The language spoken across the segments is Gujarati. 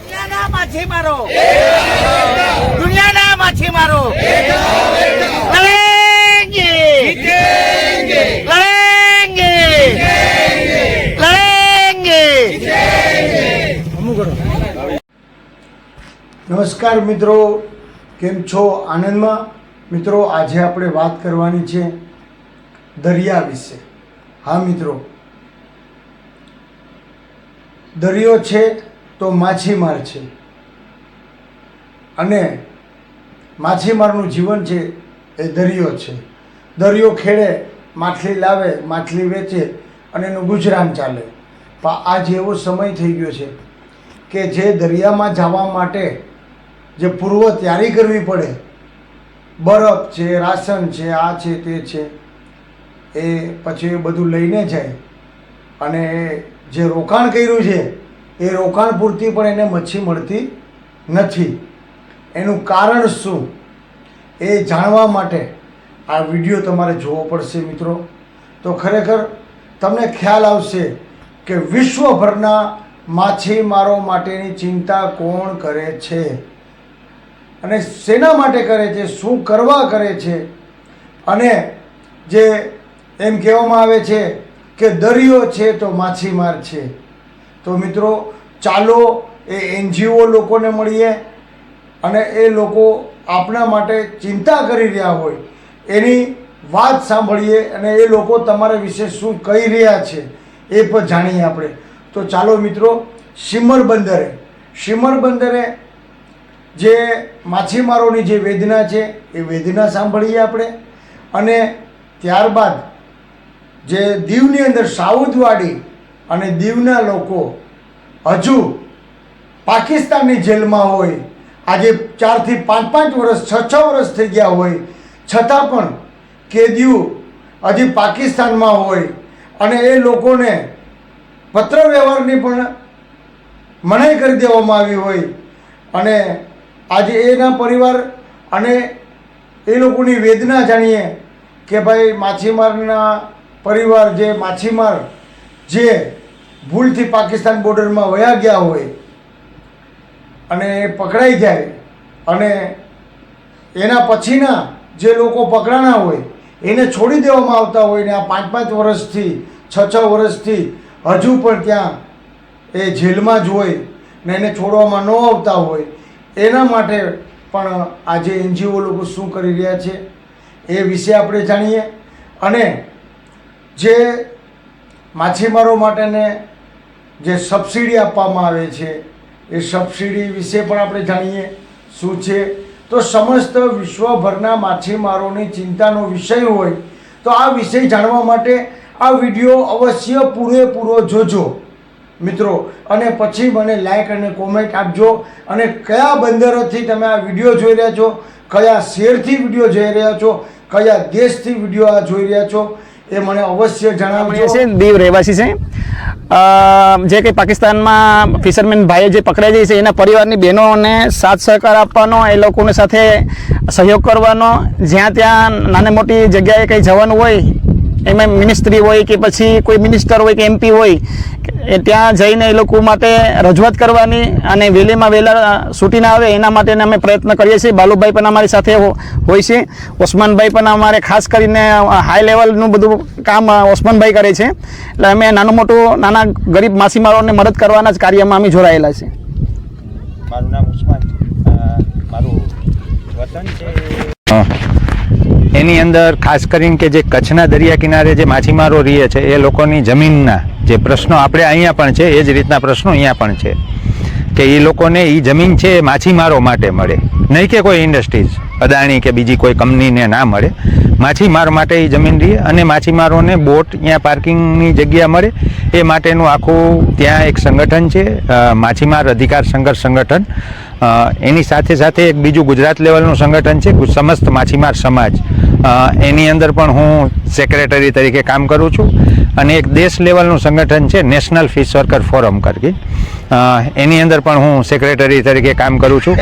દુનિયાના માછીમારો દુનિયાના માછીમારો લડેંગે લડેંગે લડેંગે નમસ્કાર મિત્રો, કેમ છો આનંદમાં? મિત્રો, આજે આપણે વાત કરવાની છે દરિયા વિશે. હા મિત્રો દરિયો છે તો માછીમાર છે. અને માછીમારનું જીવન છે એ દરિયો છે. દરિયો ખેડે, માછલી લાવે, માછલી વેચે અને એનું ગુજરાન ચાલે. પણ આજે એવો સમય થઈ ગયો છે કે જે દરિયામાં જવા માટે જે પૂર્વ તૈયારી કરવી પડે, બરફ છે, રાશન છે, આ છે, તે છે, એ પછી એ બધું લઈને જાય અને જે રોકાણ કર્યું છે, એ રોકાણ પૂરતી પણ એને મચ્છી મળતી નથી. એનું કારણ શું? એ જાણવા માટે આ વીડિયો તમારે જોવો પડશે મિત્રો. તો ખરેખર તમને ખ્યાલ આવશે કે વિશ્વભરના માછીમારો માટેની ચિંતા કોણ કરે છે? અને શેના માટે કરે છે? શું કરવા કરે છે? અને જે એમ કહેવામાં આવે છે કે દરિયો છે તો માછીમાર છે. તો મિત્રો, ચાલો એ એનજીઓ લોકોને મળીએ અને એ લોકો આપણા માટે ચિંતા કરી રહ્યા હોય, એની વાત સાંભળીએ અને એ લોકો તમારા વિશે શું કહી રહ્યા છે એ પણ જાણીએ આપણે. તો ચાલો મિત્રો, શિમર બંદરે શિમર બંદરે જે માછીમારોની જે વેદના છે એ વેદના સાંભળીએ આપણે અને ત્યારબાદ જે દીવની અંદર સાઉદવાડી અને દીવના લોકો હજુ પાકિસ્તાનની જેલમાં હોય, આજે ચારથી પાંચ પાંચ વર્ષ, છ છ વર્ષ થઈ ગયા હોય, છતાં પણ કેદીઓ હજી પાકિસ્તાનમાં હોય અને એ લોકોને પત્ર વ્યવહારની પણ મનાઈ કરી દેવામાં આવી હોય. અને આજે એના પરિવાર અને એ લોકોની વેદના જાણીએ કે ભાઈ માછીમારના પરિવાર જે માછીમાર જે ભૂલથી પાકિસ્તાન બોર્ડરમાં વયા ગયા હોય અને એ પકડાઈ જાય અને એના પછીના જે લોકો પકડાણા હોય, એને છોડી દેવામાં આવતા હોય ને આ પાંચ પાંચ વર્ષથી છ છ વર્ષથી હજુ પણ ત્યાં એ જેલમાં જ હોય ને એને છોડવામાં ન આવતા હોય, એના માટે પણ આજે એનજીઓ લોકો શું કરી રહ્યા છે એ વિશે આપણે જાણીએ અને જે માછીમારો માટેને જે સબસિડી આપવામાં આવે છે, એ સબસિડી વિશે પણ આપણે જાણીએ શું છે. તો સમસ્ત વિશ્વભરના માછીમારોની ચિંતાનો વિષય હોય તો આ વિષય જાણવા માટે આ વીડિયો અવશ્ય પૂરેપૂરો જોજો મિત્રો. અને પછી મને લાઇક અને કોમેન્ટ આપજો. અને કયા બંદરોથી તમે આ વીડિયો જોઈ રહ્યા છો, કયા શહેરથી વીડિયો જોઈ રહ્યા છો, કયા દેશથી વીડિયો આ જોઈ રહ્યા છો એ મને અવશ્ય જણાવજો. છે દીવ રહેવાસી છે. જે કંઈ પાકિસ્તાનમાં ફિશરમેન ભાઈએ જે પકડાઈ જાય છે, એના પરિવારની બહેનોને સાથ સહકાર આપવાનો, એ લોકોને સાથે સહયોગ કરવાનો. જ્યાં ત્યાં નાની મોટી જગ્યાએ કંઈ જવાનું હોય એમાં મિનિસ્ટ્રી હોય કે પછી કોઈ મિનિસ્ટર હોય કે એમપી હોય એ ત્યાં જઈને એ લોકો માટે રજૂઆત કરવાની અને વહેલીમાં વહેલા છૂટીને આવે એના માટે અમે પ્રયત્ન કરીએ છીએ. બાલુભાઈ પણ અમારી સાથે હોય છે. ઓસમાનભાઈ પણ અમારે ખાસ કરીને હાઈ લેવલનું બધું કામ ઓસ્માનભાઈ ઓસમાનભાઈ કરે છે. એટલે અમે નાનું મોટું નાના ગરીબ માછીમારોને મદદ કરવાના જ કાર્યમાં અમે જોડાયેલા છે. મારું નામ ઉસ્માન મારું વતન છે. એની અંદર ખાસ કરીને કે જે કચ્છના દરિયા કિનારે જે માછીમારો રહે છે, એ લોકોની જમીનના જે પ્રશ્નો આપણે અહીંયા પણ છે, એ જ રીતના પ્રશ્નો અહીંયા પણ છે. કે એ લોકોને એ જમીન છે એ માછીમારો માટે મળે. નહીં કે કોઈ ઇન્ડસ્ટ્રીઝ, અદાણી કે બીજી કોઈ કંપનીને ના મળે. માછીમાર માટે એ જમીન રહે અને માછીમારોને બોટ ત્યાં પાર્કિંગની જગ્યા મળે. એ માટેનું આખું ત્યાં એક સંગઠન છે માછીમાર અધિકાર સંઘર્ષ સંગઠન. એની સાથે સાથે એક બીજું ગુજરાત લેવલનું સંગઠન છે સમસ્ત માછીમાર સમાજ. એની અંદર પણ હું સેક્રેટરી તરીકે કામ કરું છું અને એક દેશ લેવલનું સંગઠન છે નેશનલ ફિશ વર્કર ફોરમ કરકી. એની અંદર પણ હું સેક્રેટરી તરીકે કામ કરું છું.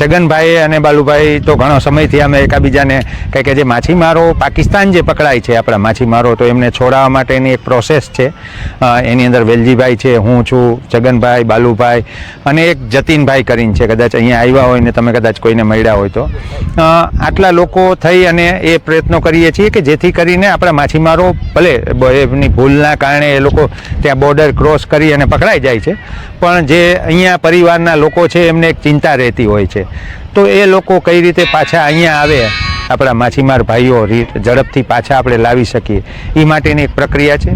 જગનભાઈ અને બાલુભાઈ તો ઘણો સમયથી અમે એકાબીજાને કંઈ કે જે માછીમારો પાકિસ્તાન જે પકડાય છે આપણા માછીમારો, તો એમને છોડાવવા માટેની એક પ્રોસેસ છે. એની અંદર વેલજીભાઈ છે, હું છું છગનભાઈ બાલુભાઈ અને એક જતીનભાઈ કરીને છે, કદાચ અહીંયા આવ્યા હોય ને તમે કદાચ કોઈને મળ્યા હોય તો. આટલા લોકો થઈ અને એ પ્રયત્નો કરીએ છીએ કે જેથી કરીને આપણા માછીમારો ભલે એમની ભૂલના કારણે એ લોકો ત્યાં બોર્ડર ક્રોસ કરી અને પકડાઈ જાય છે, પણ જે અહીંયા પરિવારના લોકો છે એમને એક ચિંતા રહેતી હોય છે. તો એ લોકો કઈ રીતે પાછા અહીંયા આવે? આપણા માછીમાર ભાઈઓ ઝડપથી પાછા આપણે લાવી શકીએ. એ માટેની એક પ્રક્રિયા છે.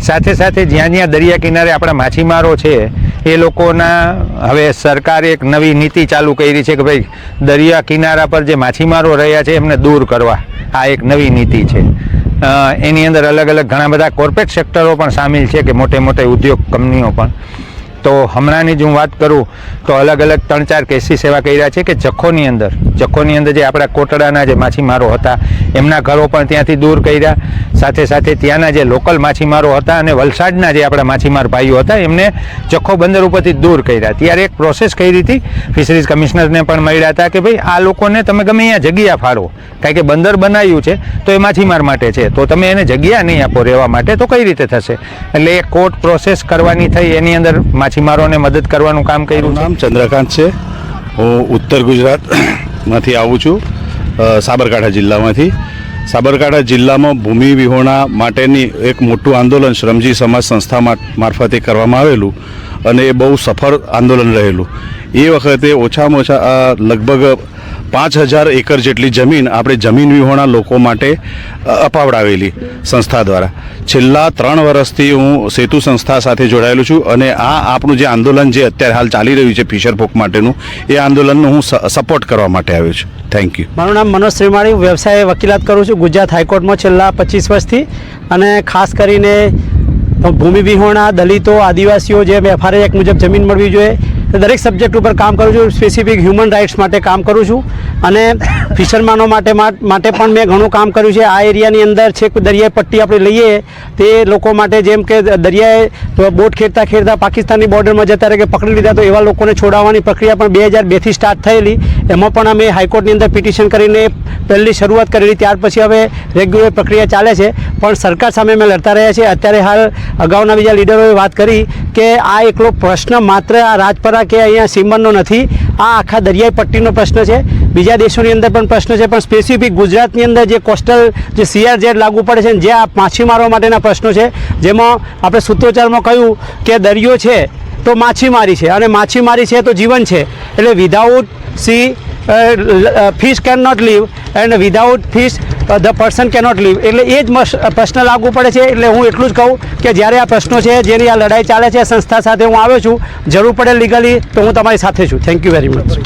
સાથે સાથે જ્યાં જ્યાં દરિયા કિનારે આપણા માછીમારો છે, એ લોકોના હવે સરકારે એક નવી નીતિ ચાલુ કરી છે કે ભાઈ, દરિયા કિનારા પર જે માછીમારો રહ્યા છે, એમને દૂર કરવા. આ એક નવી નીતિ છે. એની અંદર અલગ અલગ ઘણા બધા કોર્પોરેટ સેક્ટરો પણ સામેલ છે કે મોટે મોટે ઉદ્યોગ કંપનીઓ પણ. તો હમણાંની જ હું વાત કરું, તો અલગ અલગ ત્રણ ચાર કેસીસ એવા કર્યા છે કે જખોની અંદર. જખોની અંદર જે આપણા કોટડાના જે માછીમારો હતા, એમના ઘરો પણ ત્યાંથી દૂર કર્યા. સાથે સાથે ત્યાંના જે લોકલ માછીમારો હતા અને વલસાડના જે આપણા માછીમાર ભાઈઓ હતા, એમને જખો બંદર ઉપરથી દૂર કર્યા. ત્યારે એક પ્રોસેસ કરી હતી. ફિશરીઝ કમિશનરને પણ મળ્યા હતા કે ભાઈ, આ લોકોને તમે ગમે અહીંયા જગ્યા ફાળો. કારણ કે બંદર બનાવ્યું છે, તો એ માછીમાર માટે છે. તો તમે એને જગ્યા નહીં આપો રહેવા માટે, તો કઈ રીતે થશે? એટલે એ કોર્ટ પ્રોસેસ કરવાની થઈ, એની અંદર માછીમારોને મદદ કરવાનું કામ કર્યું નામ ચંદ્રકાંત છે. હું ઉત્તર ગુજરાતમાંથી આવું છું સાબરકાંઠા જિલ્લામાંથી. સાબરકાંઠા જિલ્લામાં ભૂમિ વિહોણા માટેની એક મોટું આંદોલન શ્રમજી સમાજ સંસ્થા મારફતે કરવામાં આવેલું અને એ બહુ સફળ આંદોલન રહેલું. એ વખતે ઓછામાં ઓછા લગભગ પાંચ હજાર એકર જેટલી જમીન આપણે જમીન વિહોણા લોકો માટે અપાવડાવેલી સંસ્થા દ્વારા. છેલ્લા ત્રણ વર્ષથી હું સેતુ સંસ્થા સાથે જોડાયેલું છું અને આ આપણું જે આંદોલન જે અત્યારે હાલ ચાલી રહ્યું છે ફિશર પોક માટેનું, એ આંદોલનનો હું સપોર્ટ કરવા માટે આવ્યો છું. થેન્ક યુ મારું નામ મનોજ શ્રીમાળી હું વ્યવસાય વકીલાત કરું છું ગુજરાત હાઈકોર્ટમાં છેલ્લા પચીસ વર્ષથી અને ખાસ કરીને ભૂમિ વિહોણા, દલિતો, આદિવાસીઓ જે એફઆરએ એક મુજબ જમીન મળવી જોઈએ દરેક સબ્જેક્ટ ઉપર કામ કરું છું સ્પેસિફિક હ્યુમન રાઇટ્સ માટે કામ કરું છું. અને ફિશરમાનો માટે માટે પણ મેં ઘણું કામ કર્યું છે. આ એરિયાની અંદર છેક દરિયાઈ પટ્ટી આપણે લઈએ, તે લોકો માટે જેમ કે દરિયાએ બોટ ખેડતા ખેડતા પાકિસ્તાનની બોર્ડરમાં જતા રહે કે પકડી લીધા તો એવા લોકોને છોડાવવાની પ્રક્રિયા પણ બે હજાર બેથી સ્ટાર્ટ થયેલી. એમાં પણ અમે હાઈકોર્ટની અંદર પિટિશન કરીને પહેલી શરૂઆત કરેલી, ત્યાર પછી હવે રેગ્યુલર પ્રક્રિયા ચાલે છે. પણ સરકાર સામે અમે લડતા રહ્યા છીએ. અત્યારે હાલ અગાઉના બીજા લીડરોએ વાત કરી કે આ એકલો પ્રશ્ન માત્ર આ રાજપરા કે અહીંયા સીમનનો નથી, આ આખા દરિયાઈ પટ્ટીનો પ્રશ્ન છે. બીજા દેશોની અંદર પણ પ્રશ્ન છે, પણ સ્પેસિફિક ગુજરાતની અંદર જે કોસ્ટલ જે સીઆરઝેડ લાગુ પડે છે જે આ માછીમારો માટેના પ્રશ્નો છે. જેમાં આપણે સૂત્રોચ્ચારમાં કહ્યું કે દરિયો છે તો માછીમારી છે અને માછીમારી છે તો જીવન છે. એટલે without sea fish can not live and without fish the person cannot live એટલે એ જ પ્રશ્ન લાગુ પડે છે. એટલે હું એટલું જ કહું કે જ્યારે આ પ્રશ્નો છે, જેની આ લડાઈ ચાલે છે, સંસ્થા સાથે હું આવ્યો છું, જરૂર પડે લીગલી તો હું તમારી સાથે છું. થેન્ક યુ વેરી મચ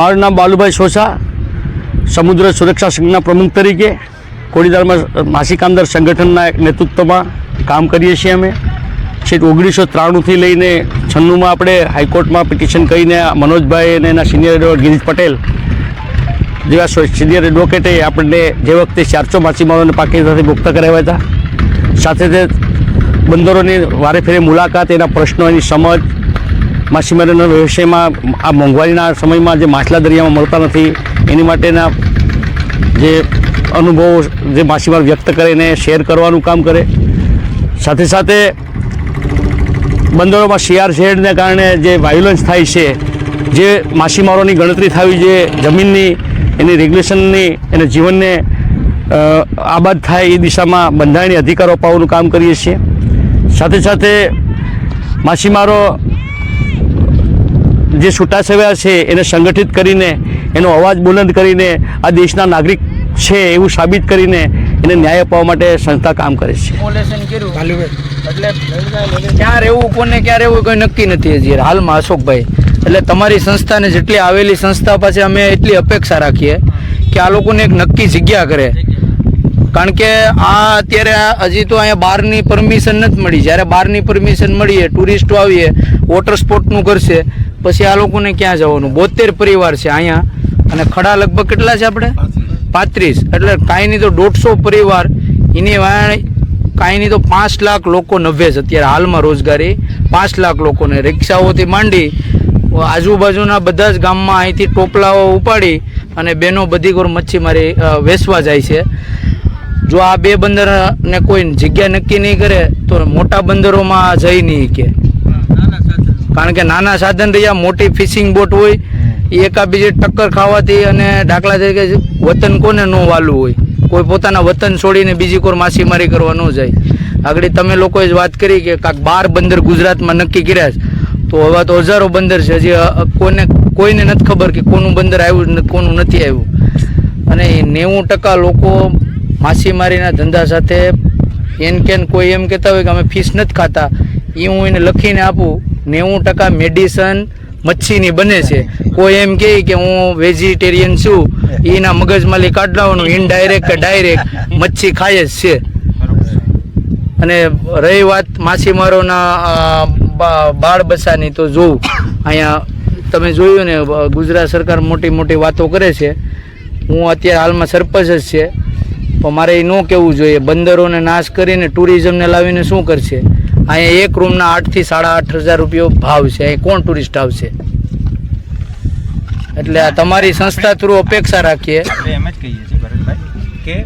મારું નામ બાલુભાઈ સોસા, સમુદ્ર સુરક્ષા સંઘના પ્રમુખ તરીકે, કોડીદારમાં માસી કામદાર સંગઠનના નેતૃત્વમાં કામ કરીએ છીએ અમે. છેક ઓગણીસો ત્રાણુંથી લઈને છન્નુંમાં આપણે હાઈકોર્ટમાં પિટિશન કરીને મનોજભાઈ અને એના સિનિયર ગિરીશ પટેલ જેવા સિનિયર એડવોકેટે આપણને જે વખતે ચારસો માછીમારોને પાકિસ્તાનથી મુક્ત કરાવ્યા હતા, સાથે તે બંદરોની વારે ફેરે મુલાકાત, એના પ્રશ્નો, એની સમજ, માછીમારોના વ્યવસાયમાં આ મોંઘવારીના સમયમાં જે માછલા દરિયામાં મળતા નથી, એની માટેના જે અનુભવો, જે માછીમાર વ્યક્ત કરે, એને શેર કરવાનું કામ કરે. સાથે સાથે બંદરોમાં શિયાર શેડને કારણે જે વાયોલન્સ થાય છે, જે માછીમારોની ગણતરી થવી જોઈએ, જમીનની એની રેગ્યુલેશનની એને જીવનને આબાદ થાય એ દિશામાં બંધારણીય અધિકારો અપાવવાનું કામ કરીએ છીએ. સાથે સાથે માછીમારો જે છૂટાછવાયા છે એને સંગઠિત કરીને એનો અવાજ બુલંદ કરીને આ દેશના નાગરિક છે એવું સાબિત કરીને એને ન્યાય અપાવવા માટે સંસ્થા કામ કરે છે. એટલે ક્યાં રહેવું કોને ક્યાં રહેવું કોઈ નક્કી નથી હજી હાલમાં અશોકભાઈ. એટલે તમારી સંસ્થાને જેટલી આવેલી સંસ્થા પાસે અમે એટલી અપેક્ષા રાખીએ કે આ લોકોને એક નક્કી જગ્યા કરે. કારણ કે આ અત્યારે હજી તો અહીંયા બહારની પરમિશન નથી મળી. જ્યારે બહારની પરમિશન મળીએ, ટુરિસ્ટો આવીએ, વોટર સ્પોર્ટનું કરશે, પછી આ લોકોને ક્યાં જવાનું? બોતેર પરિવાર છે અહીંયા. અને ખડા લગભગ કેટલા છે આપણે? પાંત્રીસ. એટલે કાંઈ નહીં તો દોઢસો પરિવાર, એની વાણ કાંઈ નહીં તો પાંચ લાખ લોકો નભે છે અત્યારે હાલમાં રોજગારી. પાંચ લાખ લોકોને રિક્ષાઓથી માંડી આજુબાજુના બધા જ ગામમાં અહીંથી ટોપલાઓ ઉપાડી અને બેનો બધી કોર મચ્છીમારી વેચવા જાય છે. જો આ બે બંદરને કોઈ જગ્યા નક્કી નહીં કરે તો મોટા બંદરોમાં જઈ નહીં કે કારણ કે નાના સાધન રહ્યા મોટી ફિશિંગ બોટ હોય એ એકાબીજે ટક્કર ખાવાથી અને દાખલા તરીકે વતન કોને ન વાલું હોય. કોઈ પોતાના વતન છોડીને બીજી કોઈ માછીમારી કરવા ન જાય. આગળ તમે લોકોએ જ વાત કરી કે કાંક બાર બંદર ગુજરાતમાં નક્કી કર્યા છે. તો હવે તો હજારો બંદર છે હજી કોને કોઈને નથી ખબર કે કોનું બંદર આવ્યું ને કોનું નથી આવ્યું. અને નેવું ટકા લોકો માછીમારીના ધંધા સાથે એન કેન કોઈ એમ કહેતા હોય કે અમે ફીસ નથી ખાતા. એ હું એને લખીને આપું નેવું ટકા મેડિસન મચ્છીની બને છે. કોઈ એમ કહે કે હું વેજીટેરિયન છું એના મગજમાંથી કાઢ લાવવાનું ઇનડાયરેક્ટ કે ડાયરેક્ટ મચ્છી ખાય જ છે. અને રહી વાત માછીમારોના બાળ બસાની તો જોઉં અહીંયા તમે જોયું ને ગુજરાત સરકાર મોટી મોટી વાતો કરે છે. હું અત્યારે હાલમાં સરપંચ જ છે. પણ મારે એ ન કહેવું જોઈએ. બંદરોને નાશ કરીને ટુરિઝમને લાવીને શું કરશે? અહીંયા એક રૂમના આઠથી સાડા આઠ હજાર રૂપિયો ભાવ છે. અહીં કોણ ટુરિસ્ટ આવશે? એટલે આ તમારી સંસ્થા થ્રુ અપેક્ષા રાખીએ. એમ જ કહીએ છીએ, ભરતભાઈ, કે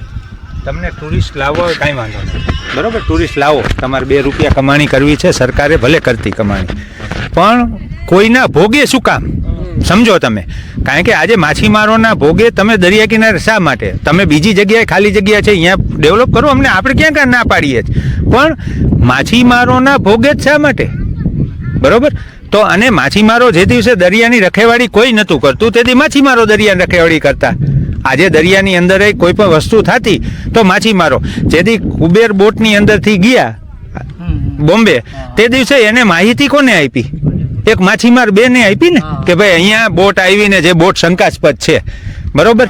તમને ટુરિસ્ટ લાવો કાંઈ વાંધો નહીં. બરાબર ટુરિસ્ટ લાવો. તમારે બે રૂપિયા કમાણી કરવી છે, સરકારે ભલે કરતી કમાણી. પણ કોઈના ભોગે શું કામ? સમજો તમે. કારણ કે આજે માછીમારોના ભોગે તમે દરિયા કિનારે શા માટે? તમે બીજી જગ્યાએ ખાલી જગ્યા છે, અહીંયા ડેવલપ કરો, અમને આપણે ક્યાં ક્યાં ના પાડીએ જ પણ માછીમારોના ભોગે જ શા માટે? બરાબર? તો અને માછીમારો જે દિવસે દરિયાની રખેવાળી કોઈ નહોતું કરતું તેથી માછીમારો દરિયાની રખેવાળી કરતા. આજે દરિયાની અંદર કોઈ પણ વસ્તુ થતી, તો માછીમારો જેથી કુબેર બોટની અંદરથી ગયા, બોમ્બે, તે દિવસે એને માહિતી કોને આપી? એક માછીમાર બેને આપી ને, કે ભાઈ અહીંયા બોટ આવીને જે બોટ શંકાસ્પદ છે. બરોબર?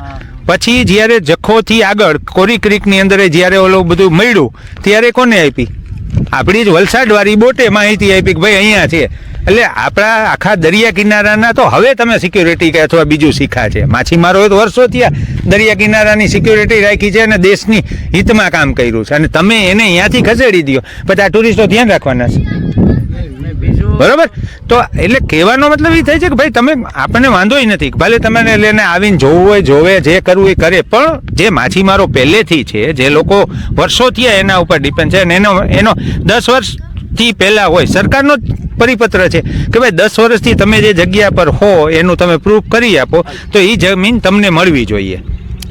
પછી જ્યારે જખોથી આગળ કોરી ક્રિકની અંદર જ્યારે ઓલું બધું મળ્યું, ત્યારે કોને આપી? આપણી જ વલસાડવાળી બોટે માહિતી આપી કે ભાઈ અહીંયા છે. એટલે આપણા આખા દરિયા કિનારાના તો હવે તમે સિક્યુરિટી કે અથવા બીજું શીખા છે. માછીમારોએ તો વર્ષો થયા દરિયા કિનારાની સિક્યુરિટી રાખી છે અને દેશની હિતમાં કામ કર્યું છે. અને તમે એને અહીંયાથી ખસેડી દો પછી આ ટુરિસ્ટો ધ્યાન રાખવાના છે. બરોબર? તો એટલે કહેવાનો મતલબ એ થાય છે કે ભાઈ તમે આપણને વાંધો નથી. ભલે તમે લઈને આવીને જોવું હોય, જોવે, જે કરવું એ કરે. પણ જે માછીમારો પહેલેથી છે, જે લોકો વર્ષોથી એના ઉપર ડિપેન્ડ છે અને એનો એનો દસ વર્ષથી પહેલાં હોય. સરકારનો જ પરિપત્ર છે કે ભાઈ દસ વર્ષથી તમે જે જગ્યા પર હો, એનું તમે પ્રૂફ કરી આપો, તો એ જમીન તમને મળવી જોઈએ.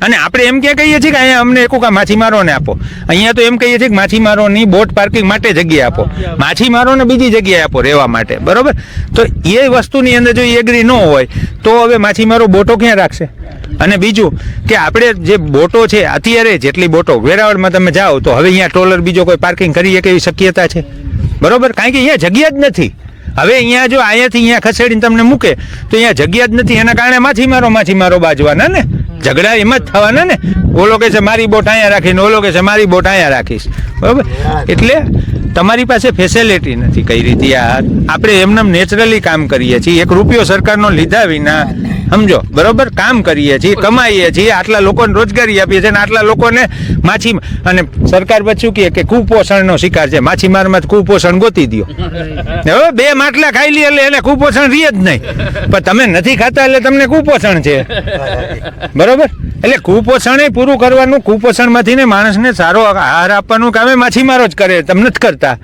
અને આપણે એમ ક્યાં કહીએ છીએ કે અહીંયા અમને એક માછીમારોને આપો. અહીંયા તો એમ કહીએ છીએ કે માછીમારોની બોટ પાર્કિંગ માટે જગ્યા આપો. માછીમારોને બીજી જગ્યાએ આપો રહેવા માટે. બરાબર? તો એ વસ્તુની અંદર જો એગ્રી ન હોય, તો હવે માછીમારો બોટો ક્યાં રાખશે? અને બીજું કે આપણે જે બોટો છે, અત્યારે જેટલી બોટો વેરાવળમાં તમે જાઓ, તો હવે અહીંયા ટ્રોલર બીજો કોઈ પાર્કિંગ કરી શકે એવી શક્યતા છે? બરોબર? કારણ કે અહીંયા જગ્યા જ નથી. હવે અહીંયા જો અહીંયાથી અહીંયા ખસેડીને તમને મૂકે તો અહીંયા જગ્યા જ નથી. એના કારણે માછીમારો માછીમારો બાજવાના ને? ઝઘડા એમ જ થવાના ને? ઓલો કે છે મારી બોટ અહીંયા રાખીને ઓલો કે છે મારી બોટ અહીંયા રાખીશ. બરોબર? એટલે તમારી પાસે ફેસિલિટી નથી કઈ રીતે આ આપણે એમને નેચરલી કામ કરીએ છીએ. એક રૂપિયો સરકારનો લીધા વિના સમજો? બરોબર? કામ કરીએ છીએ કમાઈએ છીએ આટલા લોકોને રોજગારી આપીએ છીએ અને આટલા લોકોને માછી અને સરકાર પછી કહે કે કુપોષણનો શિકાર છે. માછીમારમાં જ કુપોષણ ગોતી દો હવે બે માટલા ખાઈ લે એટલે એને કુપોષણ રહી જ નહીં. પણ તમે નથી ખાતા એટલે તમને કુપોષણ છે. બરોબર? એટલે કુપોષણ એ પૂરું કરવાનું કુપોષણમાંથી ને માણસને સારો આહાર આપવાનું કામે માછીમારો જ કરે તમને જ કરતા.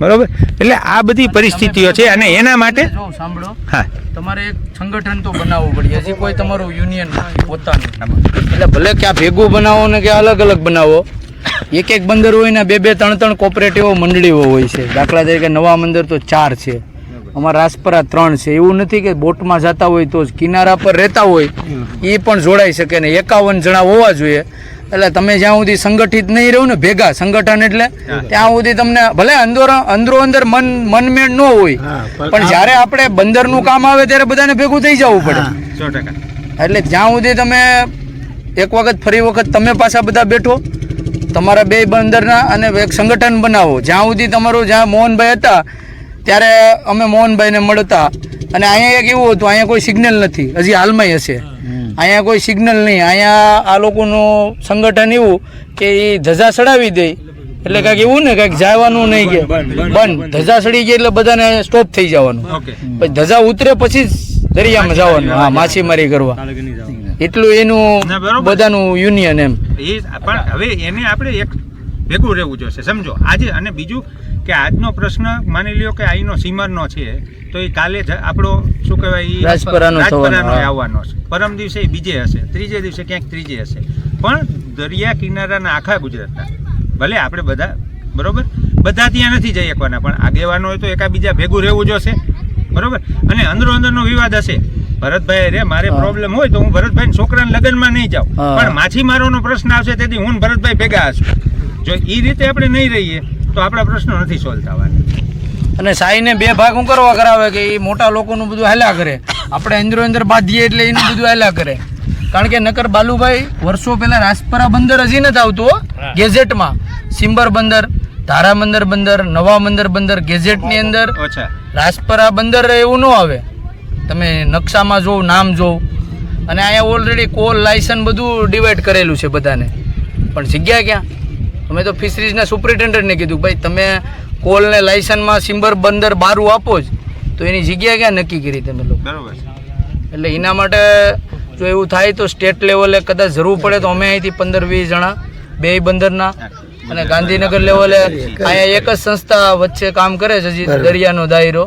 બરોબર? એટલે આ બધી પરિસ્થિતિઓ છે અને એના માટે જો સાંભળો હા. તમારે એક સંગઠન તો બનાવવું પડે. હજી કોઈ તમારું યુનિયન પોતાનું. એટલે ભલે કે આ ભેગું બનાવો ને કે અલગ અલગ બનાવો એક એક બંદર હોય ને બે બે ત્રણ ત્રણ કોપરેટિવો મંડળીઓ હોય છે. દાખલા તરીકે નવા મંદર તો ચાર છે. અમારા રાસપરા ત્રણ છે. એવું નથી કે બોટમાં જતા હોય તો જ કિનારા પર રહેતા હોય. એ પણ જોડાઈ શકે ને. એકાવન જણા હોવા જોઈએ. એટલે તમે જ્યાં સુધી સંગઠિત નહીં રહો ને ભેગા સંગઠન એટલે ત્યાં સુધી તમને ભલે અંદરો અંદરો અંદર મન મનમેળ ન હોય પણ જ્યારે આપણે બંદરનું કામ આવે ત્યારે બધાને ભેગું થઈ જવું પડે. એટલે જ્યાં સુધી તમે એક વખત ફરી વખત તમે પાછા બધા બેઠો તમારા બે બંદરના અને એક સંગઠન બનાવો. જ્યાં સુધી તમારું જ્યાં મોહનભાઈ હતા ત્યારે અમે મોહનભાઈને મળતા અને અહીંયા એક એવું હતું અહીંયા કોઈ સિગ્નલ નથી. હજી હાલમાંય હશે. અહીંયા કોઈ સિગ્નલ નહીં. અહીંયા આ લોકોનું સંગઠન એવું કે એ ધજા ચડાવી દે. એટલે કાંઈક એવું ને કાંઈક જવાનું નહીં કે. બંધ ધજા ચડી ગઈ એટલે બધાને સ્ટોપ થઈ જવાનું. પછી ધજા ઉતરે પછી દરિયામાં જવાનું. હા માછીમારી કરવા. એટલું એનું બધાનું યુનિયન એમ. પણ હવે એને આપણે એક ભેગું રહેવું જોશે. સમજો. આજે અને બીજું કે આજનો પ્રશ્ન માની લ્યો કે અહીંનો સીમરનો છે તો એ કાલે આપણો શું કહેવાય રાજપરાનો. આવવાનો છે. પરમ દિવસે બીજે હશે ત્રીજે દિવસે ક્યાંક ત્રીજે હશે. પણ દરિયા કિનારાના આખા ગુજરાતના ભલે આપણે બધા બરોબર? બધા ત્યાં નથી જઈ શકવાના પણ આગેવાનો હોય તો એકાબીજા ભેગું રહેવું જોશે બરોબર? અને અંદરો અંદરનો વિવાદ હશે. ભરતભાઈ રે મારે પ્રોબ્લેમ હોય તો હું ભરતભાઈ છોકરાના લગ્નમાં નહીં જાઉં. પણ માછીમારોનો પ્રશ્ન આવશે તેથી હું ભરતભાઈ ભેગા હશું. જો એ રીતે આપણે નહીં રહીએ તો આપણા પ્રશ્નો નથી સોલ્વ થવાના. અને સાઈને બે ભાગ હું કરવા કરાવે કે એ મોટા લોકોનું બધું હાલ્યા કરે. આપણે અંદરો અંદર બાંધીએ એટલે એનું બધું હેલા કરે. કારણ કે નકર બાલુભાઈ વર્ષો પહેલા રાજપરા બંદર હજી નથી આવતું હો ગેઝેટમાં સિમ્બર બંદર ધારા બંદર બંદર નવા બંદર બંદર ગેઝેટની અંદર ઓછા રાજપરા બંદર એવું ન આવે. તમે નકશામાં જોવ નામ જોવ. અને અહીંયા ઓલરેડી કોલ લાયસન્સ બધું ડિવાઈડ કરેલું છે બધાને. પણ જગ્યા ક્યાં? અમે તો ફિશરીઝના સુપ્રિન્ટેન્ડન્ટને કીધું ભાઈ તમે કોલને લાયસનમાં સિમ્બર બંદર બારું આપો જ. તો એની જગ્યા ક્યાં નક્કી કરી તમે લોકો? બરાબર. એટલે એના માટે જો એવું થાય તો સ્ટેટ લેવલે કદાચ જરૂર પડે તો અમે અહીંથી પંદર વીસ જણા બે બંદરના અને ગાંધીનગર લેવલે અહીંયા એક જ સંસ્થા વચ્ચે કામ કરે છે હજી દરિયાનો દાયરો.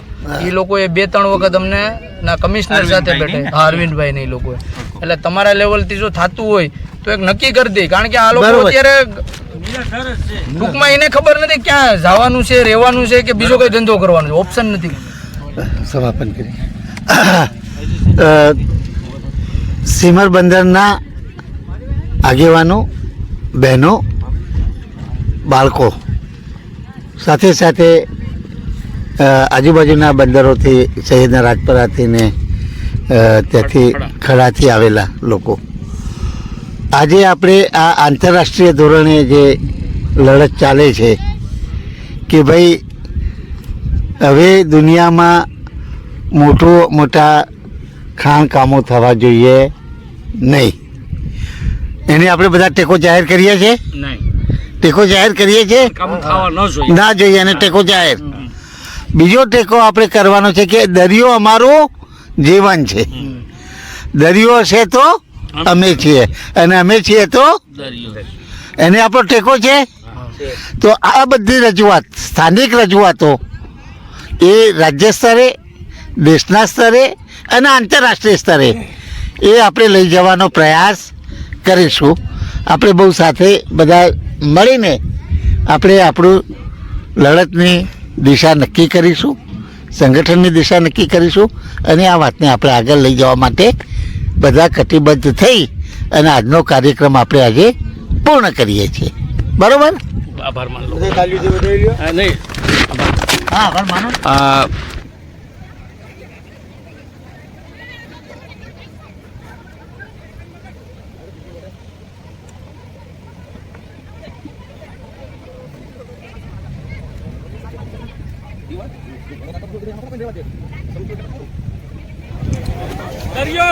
એ લોકોએ બે ત્રણ વખત અમને ના કમિશનર સાથે બેઠે. હા અરવિંદભાઈ ને એ લોકોએ. એટલે તમારા લેવલથી જો થતું હોય તો એક નક્કી કરી દે. કારણ કે આ લોકો અત્યારે ટૂંકમાં એને ખબર નથી ક્યાં જવાનું છે, રહેવાનું છે કે બીજો કઈ ધંધો કરવાનો છે. ઓપ્શન નથી. સમાપન કરી સીમર બંદરના આગેવાનો, બહેનો, બાળકો સાથે સાથે આજુબાજુના બંદરોથી, શહેરના રાજપરાથી ને ત્યાંથી ખડાથી આવેલા લોકો. આજે આપણે આ આંતરરાષ્ટ્રીય ધોરણે જે લડત ચાલે છે કે ભાઈ હવે દુનિયામાં મોટો મોટા ખાણકામો થવા જોઈએ નહીં. એને આપણે બધા ટેકો જાહેર કરીએ છીએ? ટેકો જાહેર કરીએ છીએ? ના જોઈએ. એને ટેકો જાહેર. બીજો ટેકો આપણે કરવાનો છે કે દરિયો અમારું જીવન છે. દરિયો હશે તો અમે છીએ. અને અમે છીએ તો? એને આપણો ટેકો છે. તો આ બધી રજૂઆત સ્થાનિક રજૂઆતો એ રાજ્ય સ્તરે દેશના સ્તરે અને આંતરરાષ્ટ્રીય સ્તરે એ આપણે લઈ જવાનો પ્રયાસ કરીશું. આપણે બહુ સાથે બધા મળીને આપણે આપણું લડતની દિશા નક્કી કરીશું સંગઠનની દિશા નક્કી કરીશું અને આ વાતને આપણે આગળ લઈ જવા માટે બધા કટિબદ્ધ થઈ અને આજનો કાર્યક્રમ આપણે આજે પૂર્ણ કરીએ છીએ. બરોબર? આભાર માન. લો હા આભાર માનો. આ દરિયો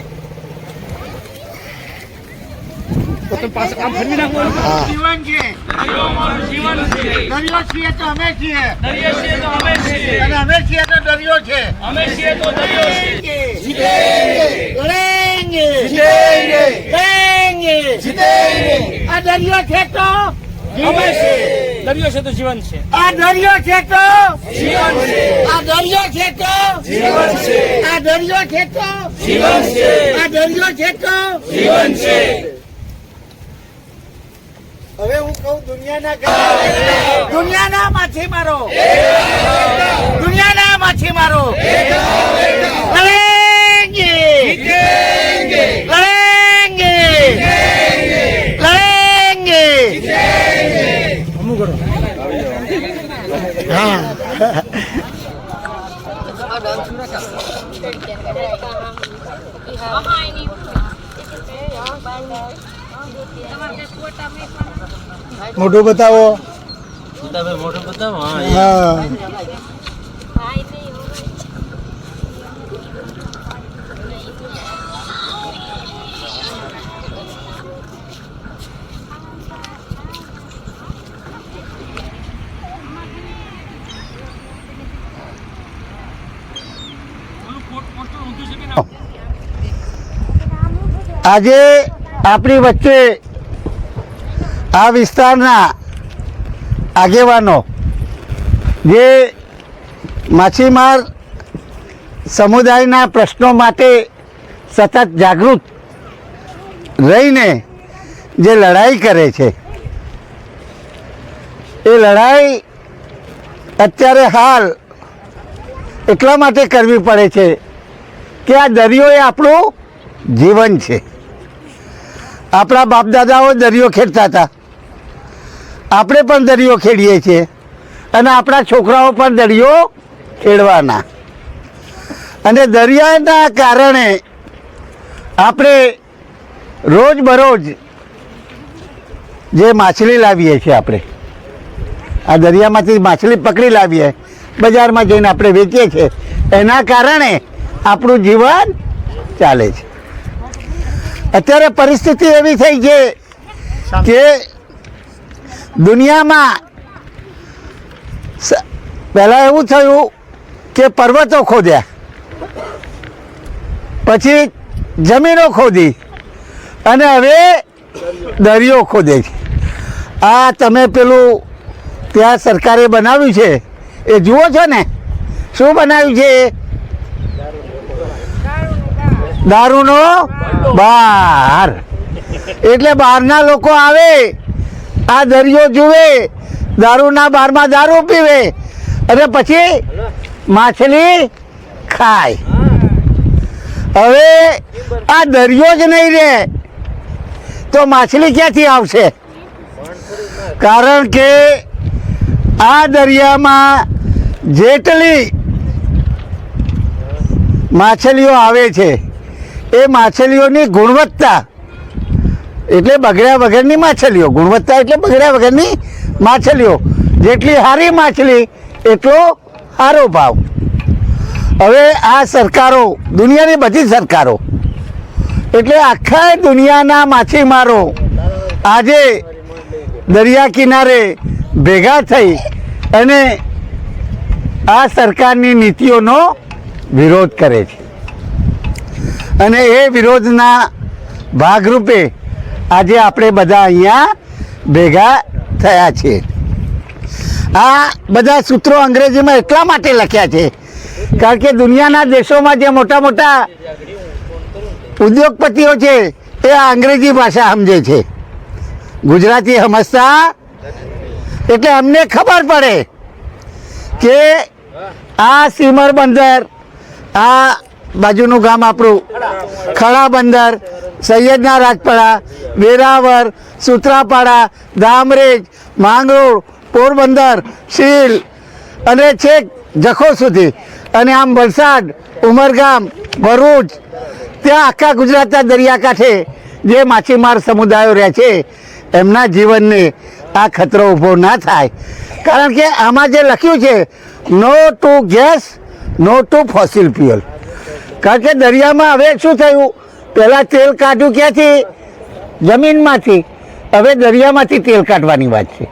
જીવન છે. દરિયો અમારું જીવન છે. દરિયો છીએ તો અમે છીએ. દરિયો છીએ તો અમે છીએ. અને અમે છીએ તો દરિયો છે. અમે છીએ તો દરિયો છીએ લડેંગે જીતેંગે. લડેંગે જીતેંગે. આ દરિયો છે તો અમે છે દરિયો છે તો જીવન છે. આ દરિયો છે તો જીવન છે. આ દરિયો છે તો જીવન છે. આ દરિયો છે તો જીવન છે. આ દરિયો છે તો જીવન છે હવે હું કહું દુનિયાના દુનિયાના માછીમારો દુનિયાના માછીમારો લડેંગે લડેંગે લડેંગે મોઢું બતાવો હા આજે આપણી વચ્ચે આ વિસ્તારના આગેવાનો જે માછીમાર સમુદાયના પ્રશ્નો માટે સતત જાગૃત રહીને જે લડાઈ કરે છે, એ લડાઈ અત્યારે હાલ એટલા માટે કરવી પડે છે કે આ દરિયો એ આપણું જીવન છે. આપણા બાપદાદાઓ દરિયો ખેડતા હતા. આપણે પણ દરિયો ખેડીએ છીએ અને આપણા છોકરાઓ પણ દરિયો ખેડવાના. અને દરિયાના કારણે આપણે રોજબરોજ જે માછલી લાવીએ છીએ આપણે, આ દરિયામાંથી માછલી પકડી લાવીએ, બજારમાં જઈને આપણે વેચીએ છીએ, એના કારણે આપણું જીવન ચાલે છે. અત્યારે પરિસ્થિતિ એવી થઈ છે કે દુનિયામાં પહેલાં એવું થયું કે પર્વતો ખોદ્યા. પછી જમીનો ખોદી અને હવે દરિયો ખોદે છે. આ તમે પેલું ત્યાં સરકારે બનાવ્યું છે. એ જુઓ છો ને? શું બનાવ્યું છે? દારૂનો બાર. એટલે બહારના લોકો આવે, આ દરિયો જુએ, દારૂના બારમાં દારૂ પીવે, અને પછી માછલી ખાય. હવે આ દરિયો જ નહીં રહે, તો માછલી ક્યાંથી આવશે? કારણ કે આ દરિયામાં જેટલી માછલીઓ આવે છે એ માછલીઓની ગુણવત્તા. એટલે બગડ્યા વગરની માછલીઓ. ગુણવત્તા એટલે બગડ્યા વગરની માછલીઓ. જેટલી સારી માછલી, એટલો સારો ભાવ. હવે આ સરકારો, દુનિયાની બધી સરકારો, એટલે આખા દુનિયાના માછીમારો આજે દરિયા કિનારે ભેગા થઈ અને આ સરકારની નીતિઓનો વિરોધ કરે છે. અને એ વિરોધના ભાગરૂપે આજે આપણે બધા અહીંયા ભેગા થયા છીએ. આ બધા સૂત્રો અંગ્રેજીમાં એટલા માટે લખ્યા છે, કારણ કે દુનિયાના દેશોમાં જે મોટા મોટા ઉદ્યોગપતિઓ છે, એ આ અંગ્રેજી ભાષા સમજે છે. ગુજરાતી સમજતા એટલે અમને ખબર પડે કે આ સીમર બંદર, આ બાજુનું ગામ આપણું. ખડા બંદર, સૈયદના રાજપાડા વેરાવર સુત્રાપાડા, ધામરેજ, માંગરોળ, પોરબંદર, શીલ અને છેક જખો સુધી. અને આમ વલસાડ, ઉમરગામ, ભરૂચ, ત્યાં આખા ગુજરાતના દરિયાકાંઠે જે માછીમાર સમુદાયો રહે છે, એમના જીવનને આ ખતરો ઊભો ના થાય. કારણ કે આમાં જે લખ્યું છે no to gas no to fossil fuel કારણ કે દરિયામાં હવે શું થયું? પહેલાં તેલ કાઢ્યું ક્યાંથી? જમીનમાંથી. હવે દરિયામાંથી તેલ કાઢવાની વાત છે.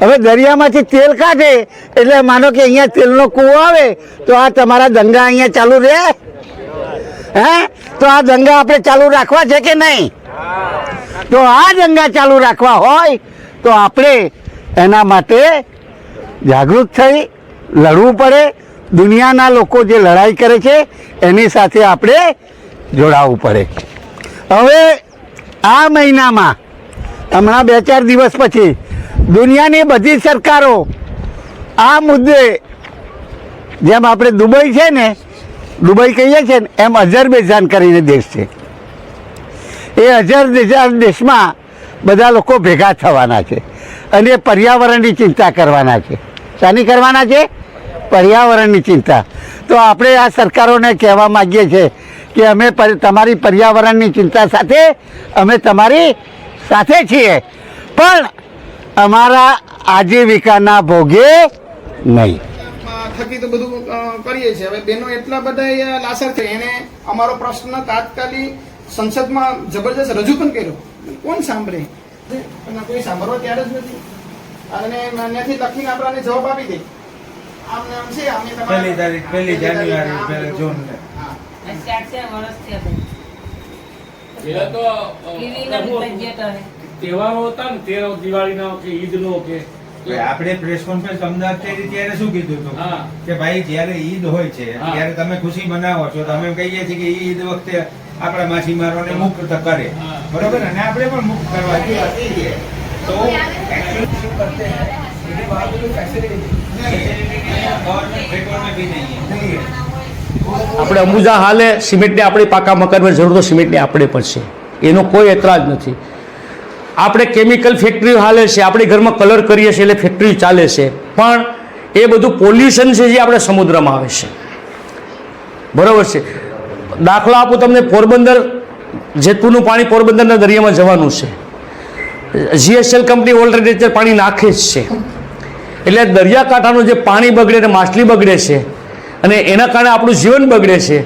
હવે દરિયામાંથી તેલ કાઢે, એટલે માનો કે અહીંયા તેલનો કૂવો આવે, તો આ તમારા દંગા અહીંયા ચાલુ રહે? હે? તો આ દંગા આપણે ચાલુ રાખવા છે કે નહીં? તો આ દંગા ચાલુ રાખવા હોય, તો આપણે એના માટે જાગૃત થઈ, લડવું પડે દુનિયાના લોકો જે લડાઈ કરે છે, એની સાથે આપણે જોડાવવું પડે. હવે આ મહિનામાં, હમણાં બે ચાર દિવસ પછી, દુનિયાની બધી સરકારો આ મુદ્દે, જેમ આપણે દુબઈ છે ને, દુબઈ કહીએ છીએ ને, એમ અઝરબેઝાન કરીને દેશ છે. એ અઝરબેઝાન દેશમાં બધા લોકો ભેગા થવાના છે અને પર્યાવરણની ચિંતા કરવાના છે. શાની કરવાના છે? પર્યાવરણની ચિંતા. તો આપણે આ સરકારોને કહેવા માગીએ છીએ કે અમે તમારી પર્યાવરણની ચિંતા સાથે અમે તમારી સાથે છીએ. પણ અમારા આજીવિકાના ભોગે નહીં. થકી તો બધું કરીએ છીએ. હવે બેનો એટલા બધા લાસર છે. એને અમારો પ્રશ્ન તાત્કાલિક સંસદમાં જબરજસ્ત રજૂ પણ કર્યો. કોણ સાંભળે? કોઈ સાંભળવા ત્યારે જ નથી. અને નથી લખીને આપણાને જવાબ આપી દે. પહેલી તારીખ પહેલી જાન્યુઆરી પહેલા જૂન હા. તહેવારો હતા ને તેર દિવાળીનો કે ઈદનો કે આપણે પ્રેસ કોન્ફરન્સ અમદાવાદ કરી ત્યારે શું કીધું હતું કે ભાઈ જ્યારે ઈદ હોય છે ત્યારે તમે ખુશી મનાવો છો. તમે અમે કહીએ છીએ કે ઈદ વખતે આપણા માછીમારોને મુક્ત કરે. બરોબર? ને? અને આપણે પણ મુક્ત કરવા જોઈએ. તો actually શું કરતે આપણે અંબુજા હાલે, સિમેન્ટની આપણે પાકા મકાનમાં જરૂર તો સિમેન્ટની આપણે પડશે એનો કોઈ એતરાજ નથી. આપણે કેમિકલ ફેક્ટરી હાલે છે, આપણે ઘરમાં કલર કરીએ છીએ એટલે ફેક્ટરી ચાલે છે. પણ એ બધું પોલ્યુશન છે જે આપણે સમુદ્રમાં આવે છે. બરાબર છે. દાખલો આપું તમને, પોરબંદર, જેતપુરનું પાણી પોરબંદરના દરિયામાં જવાનું છે. જીએસએલ કંપની ઓલ્ટરનેચર પાણી નાખે જ છે. એટલે દરિયાકાંઠાનું જે પાણી બગડે અને માછલી બગડે છે અને એના કારણે આપણું જીવન બગડે છે,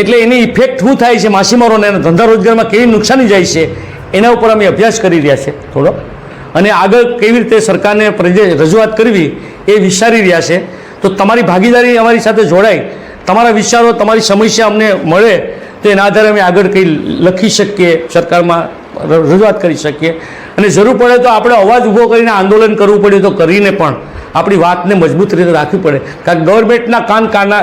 એટલે એની ઇફેક્ટ શું થાય છે માછીમારોને એના ધંધા રોજગારમાં કેવી નુકસાની જાય છે, એના ઉપર અમે અભ્યાસ કરી રહ્યા છે થોડો. અને આગળ કેવી રીતે સરકારને રજૂઆત કરવી એ વિચારી રહ્યા છે. તો તમારી ભાગીદારી અમારી સાથે જોડાય, તમારા વિચારો, તમારી સમસ્યા અમને મળે, તો એના આધારે અમે આગળ કંઈ લખી શકીએ, સરકારમાં રજૂઆત કરી શકીએ. અને જરૂર પડે તો આપણે અવાજ ઊભો કરીને આંદોલન કરવું પડે, તો કરીને પણ આપણી વાતને મજબૂત રીતે રાખવી પડે. કારણ કે ગવર્મેન્ટના કાન કાના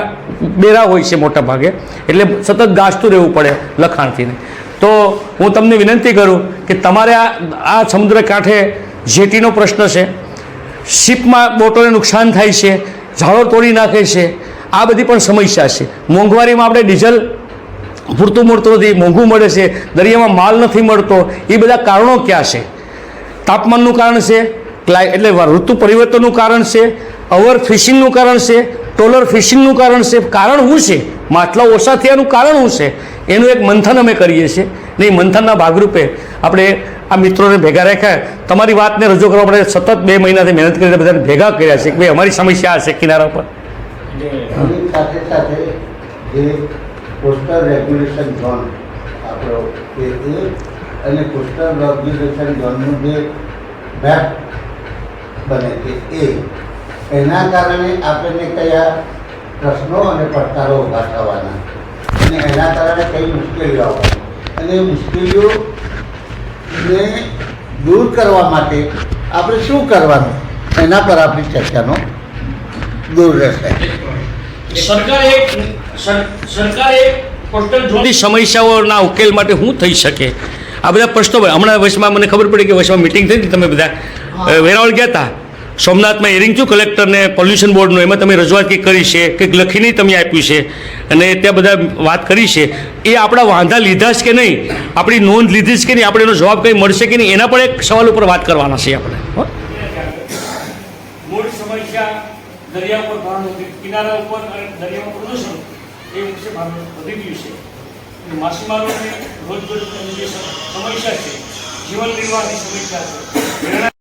બેરા હોય છે મોટા ભાગે, એટલે સતત ગાજતું રહેવું પડે લખાણથીને તો હું તમને વિનંતી કરું કે તમારે આ આ સમુદ્ર કાંઠે જેટીનો પ્રશ્ન છે, શિપમાં બોટોને નુકસાન થાય છે, ઝાડો તોડી નાખે છે, આ બધી પણ સમસ્યા છે. મોંઘવારીમાં આપણે ડીઝલ પૂરતું મળતું નથી, મોંઘું મળે છે, દરિયામાં માલ નથી મળતો, એ બધા કારણો ક્યાં છે? તાપમાનનું કારણ છે, ક્લાય, એટલે ઋતુ પરિવર્તનનું કારણ છે, અવર ફિશિંગનું કારણ છે, ટોલર ફિશિંગનું કારણ છે. કારણ શું છે? માટલા ઓછા થયાનું કારણ શું છે? એનું એક મંથન અમે કરીએ છીએ. ને એ મંથનના ભાગરૂપે આપણે આ મિત્રોને ભેગા રાખ્યા. તમારી વાતને રજૂ કરવા માટે સતત બે મહિનાથી મહેનત કરીને બધાને ભેગા કર્યા છે કે ભાઈ અમારી સમસ્યા છે કિનારા પર. સાથે સાથે આપણો અને કોસ્ટલ રેગ્યુલેશન ઝોનનું જે મેપ બને છે એ. એના કારણે આપણને કયા પ્રશ્નો અને પડકારો ઊભા થવાના. અને એના કારણે કઈ મુશ્કેલીઓ આવવાની. અને મુશ્કેલીઓને દૂર કરવા માટે આપણે શું કરવાનું? એના પર આપણી ચર્ચાનો દૂર રહેશે. સરકારે સરકારે સમસ્યાઓના ઉકેલ માટે શું થઈ શકે? આ બધા પ્રશ્નો હમણાં વચમાં મને ખબર પડી કે વચમાં મિટિંગ થઈ હતી તમે બધા. વેરાવળ ગયા હતા સોમનાથમાં હિયરિંગ થયું કલેક્ટરને પોલ્યુશન બોર્ડનું એમાં તમે રજૂઆત કંઈક કરી છે? કંઈક લખીને તમે આપ્યું છે? અને ત્યાં બધા વાત કરી છે. એ આપણા વાંધા લીધા છે કે નહીં? આપણી નોંધ લીધી છે કે નહીં? આપણે એનો જવાબ કંઈ મળશે કે નહીં? એના પણ એક સવાલ ઉપર વાત કરવાના છે આપણે. મૂળ સમસ્યા દરિયા ઉપર ભાવનું કિનારા ઉપર દરિયામાં પ્રદૂષણ એ વિશે ભાવનું વધી ગયું છે. માછીમારોને રોજબરોજની રોજ જે સમસ્યા છે. જીવન નિર્વાહની સમસ્યા છે.